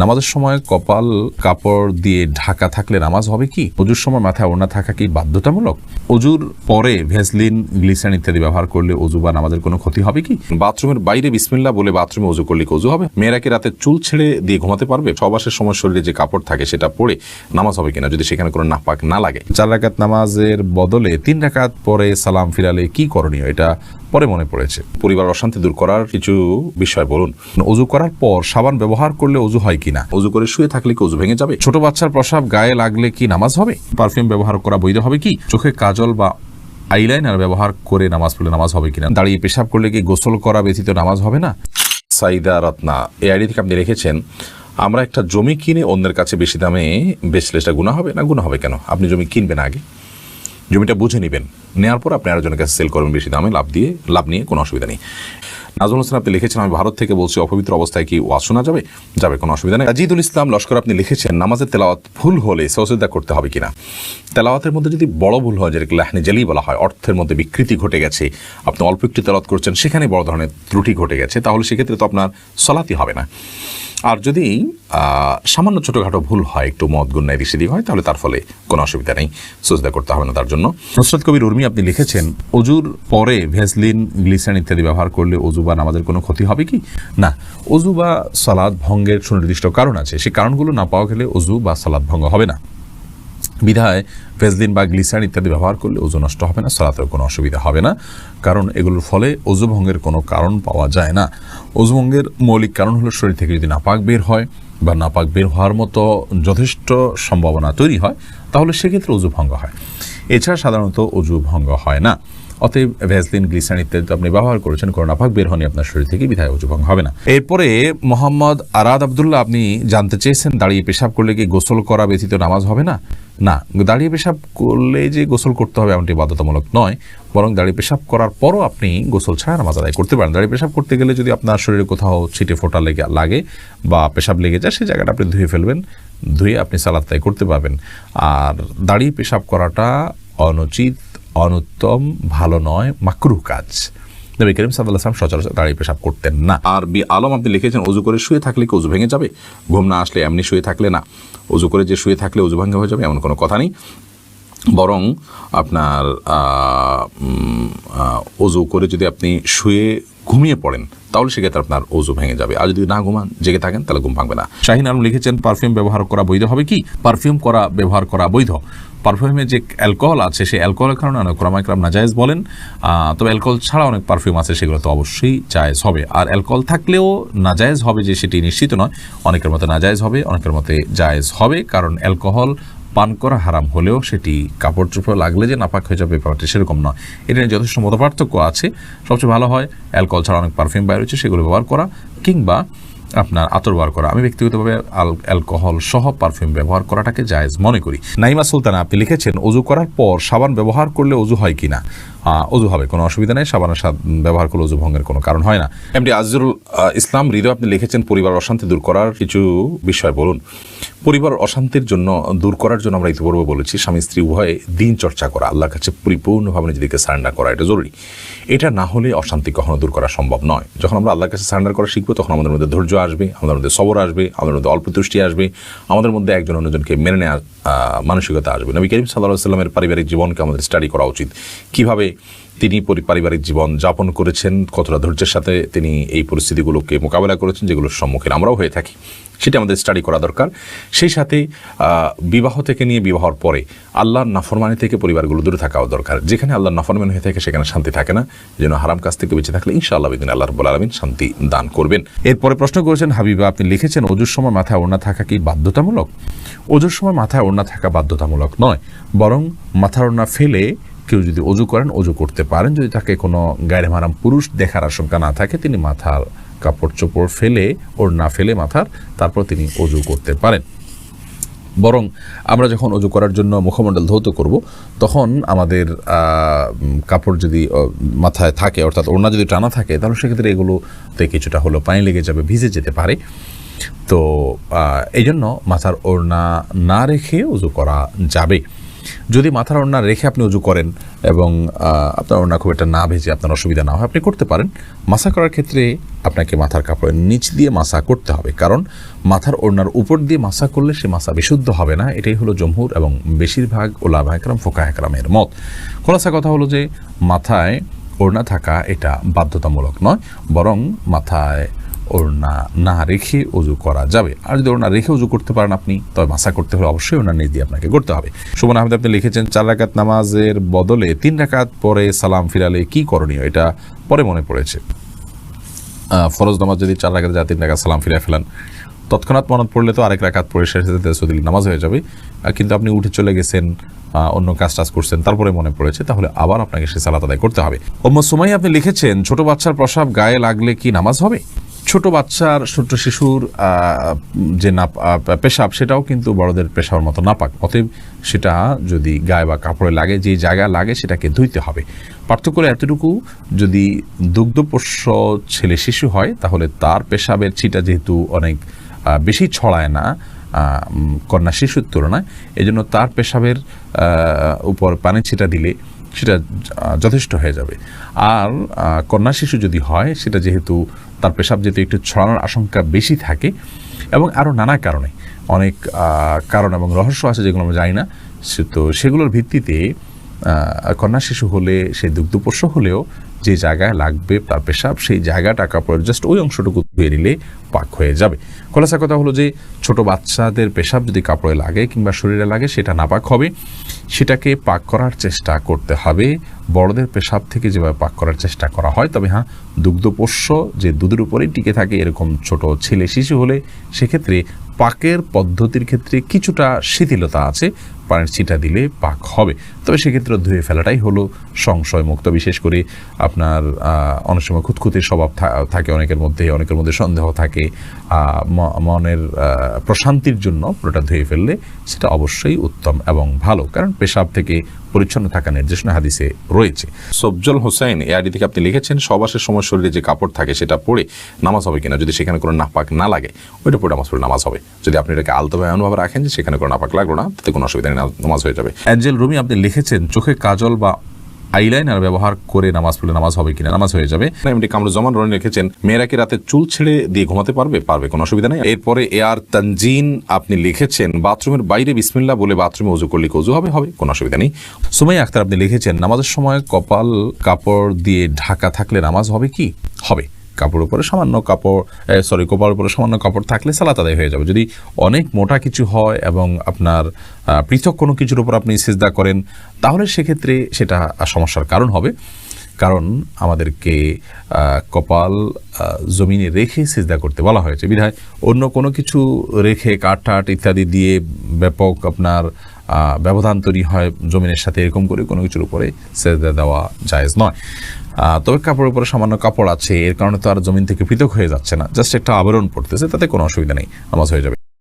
নামাজের সময় কপাল কাপড় দিয়ে ঢাকা থাকলে নামাজ হবে কি? অজুর সময় মাথায় ওড়না থাকা কি বাধ্যতামূলক? অজুর পরে ভেসলিন গ্লিসান ইত্যাদি ব্যবহার করলে অজু বা নামাজের কোনো ক্ষতি হবে কি? বাথরুমের বাইরে বিসমিল্লা বলে বাথরুমে অজু করলে কি অজু হবে? মেয়েরা কি রাতে চুল ছেড়ে দিয়ে ঘুমাতে পারবে? সবাসের সময় শরীরে যে কাপড় থাকে সেটা পরে নামাজ হবে কিনা যদি সেখানে কোনো নাপাক না লাগে? চার রাকাত নামাজের বদলে তিন রাকাত পরে সালাম ফিরালে কি করণীয়? এটা পরে মনে পড়েছে। পরিবার অশান্তি দূর করার কিছু বিষয় বলুন। অজু করার পর সাবান ব্যবহার করলে অজু হয় কিনা? অজু করে শুয়ে থাকলে কি অজু ভেঙে যাবে? ছোট বাচ্চার প্রসাব গায়ে লাগলে কি নামাজ হবে? পারফিউম ব্যবহার করা বৈধ হবে কি? চোখে কাজল বা আইলাইনার ব্যবহার করে নামাজ পড়লে নামাজ হবে কিনা? দাঁড়িয়ে পেশাব করলে কি গোসল করা ব্যতীত নামাজ হবে না? সাইদা রত্না, এই আইডি থেকে আপনি রেখেছেন, আমরা একটা জমি কিনে অন্যের কাছে বেশি দামে বেচলে সেটা গুণা হবে না? গুণা হবে কেন? আপনি জমি কিনবেন আগে। জমিটা বুঝে নেবেন। নেওয়ার পর আপনি আরেকজনের কাছে সেল করবেন বেশি দামে, লাভ দিয়ে, লাভ নিয়ে কোনো অসুবিধা নেই। নাজমুল হোসেন, আপনি লিখেছেন, আমি ভারত থেকে বলছি, অপবিত্র অবস্থায় কি ওয়াজ শোনা যাবে? যাবে, কোনো অসুবিধা নেই। আজিদুল ইসলাম লস্কর, আপনি লিখেছেন, নামাজের তেলাওয়াত ভুল হলে সহযোগিতা করতে হবে কিনা? তেলাওয়াতের মধ্যে যদি বড় ভুল হয়, যেটাকে লাহনি জেলি বলা হয়, অর্থের মধ্যে বিকৃতি ঘটে গেছে, আপনি অল্প একটু তেলাওয়াত করছেন, সেখানে বড় ধরনের ত্রুটি ঘটে গেছে, তাহলে সেক্ষেত্রে তো আপনার সলাতি হবে না। আর যদি সামান্য ছোটোখাটো ভুল হয়, একটু মদ গুন্নায় দিশে দিয়ে হয়, তাহলে তার ফলে কোনো অসুবিধা নেই সজদা করতে হবে না তার জন্য। নুসরত কবির উর্মি, আপনি লিখেছেন, অজুর পরে ভেসলিন গ্লিসারিন ইত্যাদি ব্যবহার করলে অজু বা নামাজের কোনো ক্ষতি হবে কি? না, অজু বা সালাদ ভঙ্গের সুনির্দিষ্ট কারণ আছে। সেই কারণগুলো না পাওয়া গেলে অজু বা সালাদ ভঙ্গ হবে না। বিধায় ভেজলিন বা গ্লিসারিন ইত্যাদি ব্যবহার করলে ওজু নষ্ট হবে না, সালাতের কোনো অসুবিধা হবে না। কারণ এগুলোর ফলে ওজু ভঙ্গের কোনো কারণ পাওয়া যায় না। ওজু ভঙ্গের মৌলিক কারণ হলো শরীর থেকে যদি নাপাক বের হয় বা নাপাক বের হওয়ার মতো যথেষ্ট সম্ভাবনা তৈরি হয়, তাহলে সেক্ষেত্রে অজু ভঙ্গ হয়। এছাড়া সাধারণত অজু ভঙ্গ হয় না। অতএব ভ্যাসলিন গ্লিসারিন ইত্যাদি তো আপনি ব্যবহার করেছেন করোনা ভাগ বের হয়নি আপনার শরীর থেকে, বিধায় ওজু ভঙ্গ হবে না। এরপরে মোহাম্মদ আরাদ আবদুল্লাহ, আপনি জানতে চেয়েছেন দাঁড়িয়ে পেশাব করলে কি গোসল করা ব্যতীত নামাজ হবে না? না, দাঁড়িয়ে পেশাব করলে যে গোসল করতে হবে এমনটি বাধ্যতামূলক নয়, বরং দাঁড়িয়ে পেশাব করার পরও আপনি গোসল ছাড়া নামাজ আদায় করতে পারেন। দাঁড়িয়ে পেশাব করতে গেলে যদি আপনার শরীরে কোথাও ছিটে ফোটা লেগে, লাগে বা পেশাব লেগে যায় সেই জায়গাটা আপনি ধুয়ে ফেলবেন, ধুয়ে আপনি সালাদ করতে পারবেন। আর দাঁড়িয়ে পেশাব করাটা অনুচিত অনুত্তম, ভালো নয়, মাকরুহ কাজ। নবী করিম সাল্লাম সচরাচর দাঁড়িয়ে পেশাব করতেন না। আর বি আলম আপনি লিখেছেন, উজু করে শুয়ে থাকলে কি উজু ভেঙে যাবে? ঘুম না আসলে এমনি শুয়ে থাকলে না। উজু করে যে শুয়ে থাকলে উজু ভাঙ্গা হয়ে যাবে, এমন কোনো কথা নেই। বরং আপনার অজু করে যদি আপনি শুয়ে ঘুমিয়ে পড়েন, তাহলে সেক্ষেত্রে আপনার অজু ভেঙে যাবে। আর যদি না ঘুমান, জেগে থাকেন, তাহলে ঘুম ভাঙবে না। শাহিন আলম লিখেছেন, পারফিউম ব্যবহার করা বৈধ হবে কি? পারফিউম করা, ব্যবহার করা বৈধ। পারফিউমে যে অ্যালকোহল আছে, সেই অ্যালকোহলের কারণে অনেক ক্রমাইক্রাম নাজায়েজ বলেন তবে অ্যালকোহল ছাড়া অনেক পারফিউম আছে, সেগুলো তো অবশ্যই জায়েজ হবে। আর অ্যালকোহল থাকলেও নাজায়েজ হবে যে সেটি নিশ্চিত নয়, অনেকের মতে নাজায়েজ হবে, অনেকের মতে জায়েজ হবে, কারণ অ্যালকোহল পান করা হারাম হলেও সেটি কাপড় চোপড় লাগলে যে নাপাক হয়ে যাবে, ব্যাপারটি সেরকম নয়। এটা নিয়ে যথেষ্ট মতপার্থক্য আছে। সবচেয়ে ভালো হয়, অ্যালকোহল ছাড়া অনেক পারফিউম বাইর হচ্ছে সেগুলো ব্যবহার করা কিংবা আপনার আতর ব্যবহার করা। আমি ব্যক্তিগতভাবে অ্যালকোহল সহ পারফিউম ব্যবহার করাটাকে জায়েজ মনে করি। নাইমা সুলতানা, আপনি লিখেছেন অজু করার পর সাবান ব্যবহার করলে অজু হয় কিনা? অজু হবে কোনো অসুবিধা নেই সাবানের স্বাদ ব্যবহার করলে অজু ভঙ্গের কোনো কারণ হয় না। এমডি আজিজুল আহ, ইসলাম হৃদয় আপনি লিখেছেন পরিবার অশান্তি দূর করার কিছু বিষয় বলুন। পরিবার অশান্তির জন্য দূর করার জন্য আমরা ইতিপূর্বে বলেছি স্বামী স্ত্রী উভয়ে দিন চর্চা করা আল্লাহর কাছে পরিপূর্ণভাবে নিজেদেরকে সারেন্ডার করা এটা জরুরি। এটা না হলে অশান্তি কখনো দূর করা সম্ভব নয়। যখন আমরা আল্লাহর কাছে সারেন্ডার করা শিখব তখন আমাদের মধ্যে ধৈর্য আসবে আমাদের মধ্যে সবর আসবে আমাদের মধ্যে অল্প তুষ্টি আসবে আমাদের মধ্যে একজন অন্যজনকে মেনে নেওয়ার মানসিকতা আসবে। নবী করিম সাল্লাহ সাল্লামের পারিবারিক জীবনকে আমাদের স্টাডি করা উচিত। কীভাবে তিনি পারিবারিক জীবন যাপন করেছেন, কতটা ধৈর্যের সাথে তিনি এই পরিস্থিতিগুলোকে মোকাবেলা করেছেন, যেগুলোর সম্মুখীন আমরাও হয়ে থাকি। সেটা আমাদের স্টাডি করা দরকার। সেই সাথে বিবাহ থেকে নিয়ে বিবাহর পরে আল্লাহর নাফরমানি থেকে পরিবারগুলো দূরে থাকাও দরকার। যেখানে আল্লাহর নাফরমানি হয়ে থাকে, সেখানে শান্তি থাকে না। যেন হারাম কাজ থেকে বেঁচে থাকলে ইনশাআল্লাহ বিদিন আল্লাহ রব্বুল আলমিন শান্তি দান করবেন। এরপরে প্রশ্ন করেছেন, হাবিবা, আপনি লিখেছেন অজুর সময় মাথায় ওড়না থাকা কি বাধ্যতামূলক? অজুর সময় মাথায় ওড়না থাকা বাধ্যতামূলক নয়, বরং মাথার ওড়না ফেলে কেউ যদি অজু করেন, অজু করতে পারেন। যদি তাকে কোনো গায়ে মারাম পুরুষ দেখার আশঙ্কা না থাকে, তিনি মাথার কাপড় চোপড় ফেলে ওর না ফেলে মাথার, তারপর তিনি অজু করতে পারেন। বরং আমরা যখন অজু করার জন্য মুখমণ্ডল ধৌত করব, তখন আমাদের কাপড় যদি মাথায় থাকে, অর্থাৎ ওড়না যদি টানা থাকে, তাহলে সেক্ষেত্রে এগুলোতে কিছুটা হলো পানি লেগে যাবে, ভিজে যেতে পারে। তো এই জন্য মাথার ওড়না না রেখে উজু করা যাবে। যদি মাথার ওড়না রেখে আপনি উজু করেন এবং আপনার ওড়না খুব একটা না ভেজে আপনার অসুবিধা না হয়, আপনি করতে পারেন। মাসা করার ক্ষেত্রে আপনাকে মাথার কাপড়ের নিচ দিয়ে মাসা করতে হবে। কারণ মাথার ওড়নার উপর দিয়ে মাসা করলে সে মাসা বিশুদ্ধ হবে না। এটাই হলো জমহুর এবং বেশিরভাগ ওলাভা একরাম ফোকা একরামের মত। খোলাসা কথা হলো যে, মাথায় ওড়না থাকা এটা বাধ্যতামূলক নয়, বরং মাথায় ওড়না না রেখে উজু করা যাবে। আর যদি ওড়না রেখে উজু করতে পারেন আপনি, তবে মাসা করতে হলে অবশ্যই ওনার নিজ দিয়ে আপনাকে করতে হবে। সুমন আহমেদ, আপনি লিখেছেন, চার রাকাত নামাজের বদলে তিন রাকাত পরে সালাম ফিরালে কি করণীয়? এটা পরে মনে পড়েছে। ফরজ নামাজ যদি চার রাকাত যা তিন রাকাত সালাম ফিরে ফেলান, তৎক্ষণাৎ মনত পড়লে তো আরেক রাকাত পরে শেষে তেসদিল নামাজ হয়ে যাবে। কিন্তু আপনি উঠে চলে গেছেন অন্য কাজ টাজ করছেন, তারপরে মনে পড়েছে, তাহলে আবার আপনাকে সে সালাত আদায় করতে হবে। ওম্ম সুমাই আপনি লিখেছেন, ছোট বাচ্চার প্রসাব গায়ে লাগলে কি নামাজ হবে? ছোট বাচ্চার, ছোট শিশুর যে না পেশাব, সেটাও কিন্তু বড়দের পেশার মতো নাপাক। অতএব সেটা যদি গায়ে বা কাপড়ে লাগে, যে জায়গা লাগে সেটাকে ধুইতে হবে। পার্থক্য এতটুকু, যদি দুগ্ধপোষ্য ছেলে শিশু হয়, তাহলে তার পেশাবের ছিটা যেহেতু অনেক বেশি ছড়ায় না কন্যা শিশুর তুলনায়, এজন্য তার পেশাবের উপর পানি ছিটা দিলে সেটা যথেষ্ট হয়ে যাবে। আর কন্যা শিশু যদি হয়, সেটা যেহেতু তার পেশাব যেহেতু একটু ছড়ানোর আশঙ্কা বেশি থাকে এবং আরও নানা কারণে, অনেক কারণ এবং রহস্য আছে যেগুলো আমরা জানি না, সে তো সেগুলোর ভিত্তিতে কন্যা শিশু হলে, সে দুগ্ধপোষ্য হলেও যে জায়গায় লাগবে তার পেশাব, সেই জায়গাটা কাপড়ের জাস্ট ওই অংশটুকু ধুয়ে নিলে পাক হয়ে যাবে। খোলাসা কথা হলো যে, ছোট বাচ্চাদের পেশাব যদি কাপড়ে লাগে কিংবা শরীরে লাগে, সেটা নাপাক হবে। সেটাকে পাক করার চেষ্টা করতে হবে। বড়দের পেশাব থেকে যেভাবে পাক করার চেষ্টা করা হয়, তবে হ্যাঁ দুগ্ধপোষ্য যে দুধের উপরেই টিকে থাকে এরকম ছোট ছেলে শিশু হলে সেক্ষেত্রে পাকের পদ্ধতির ক্ষেত্রে কিছুটা শিথিলতা আছে, পানির ছিটা দিলে পাক হবে। তবে সেক্ষেত্রে ধুয়ে ফেলাটাই হলো সংশয় মুক্ত বিশেষ করে আপনার অনেক সময় খুঁতখুতির স্বভাব থাকে অনেকের মধ্যে অনেকের মধ্যে সন্দেহ থাকে মনের প্রশান্তির জন্য পুরোটা ধুয়ে ফেললে সেটা অবশ্যই উত্তম এবং ভালো। কারণ পেশাব থেকে পরিচ্ছন্ন থাকা নির্দেশনা হাদিসে রয়েছে। সবজল হোসেন এ আইডি থেকে আপনি লিখেছেন সবাসের সময় শরীরে যে কাপড় থাকে সেটা পরে নামাজ হবে কিনা, যদি সেখানে কোনো নাপাক না লাগে, ওইটা পরে নামাজ পড়ে নামাজ হবে। যদি আপনি এটাকে আলতোভাবে অনুভব রাখেন যে সেখানে কোনো নাপাক লাগল না, তাতে কোনো অসুবিধা নেই, নামাজ হয়ে যাবে। অ্যাঞ্জেল রুমি, আপনি লিখেছেন, চোখে কাজল বা আইলাইনার ব্যবহার করে নামাজ পড়লে নামাজ হবে কিনা, নামাজ হয়ে যাবে। এমডি কামরুজ্জামান রনি রেখেছেন মেয়েরা কি রাতে চুল ছেড়ে দিয়ে ঘুমাতে পারবে? পারবে, কোনো অসুবিধা নেই। এরপরে এ আর তানজিন, আপনি লিখেছেন, বাথরুমের বাইরে বিসমিল্লা বলে বাথরুমে উজু করলে উজু হবে? হবে, কোনো অসুবিধা নেই। সুমাই আক্তার আপনি লিখেছেন, নামাজের সময় কপাল কাপড় দিয়ে ঢাকা থাকলে নামাজ হবে কি? হবে। কাপড় উপরে সামান্য কাপড় সরি কপার উপরে সামান্য কাপড় থাকলে সালাত আদায় হয়ে যাবে। যদি অনেক মোটা কিছু হয় এবং আপনার পৃথক কোনো কিছুর উপর আপনি সিজদা করেন, তাহলে সেক্ষেত্রে সেটা সমস্যার কারণ হবে। কারণ আমাদেরকে কপাল জমিনে রেখে সিজদা করতে বলা হয়েছে। বিধায় অন্য কোনো কিছু রেখে কাঠ টাট ইত্যাদি দিয়ে ব্যাপক আপনার ব্যবধান তৈরি হয় জমিনের সাথে, এরকম করে কোনো কিছুর উপরে সেজদা দেওয়া জায়েজ নয়। তবে কাপড়ের উপরে সামান্য কাপড় আছে, এর কারণে তো আর জমিন থেকে পৃথক হয়ে যাচ্ছে না। জাস্ট একটা আবরণ পড়তেছে, তাতে কোনো অসুবিধা নেই, নামাজ হয়ে যাবে।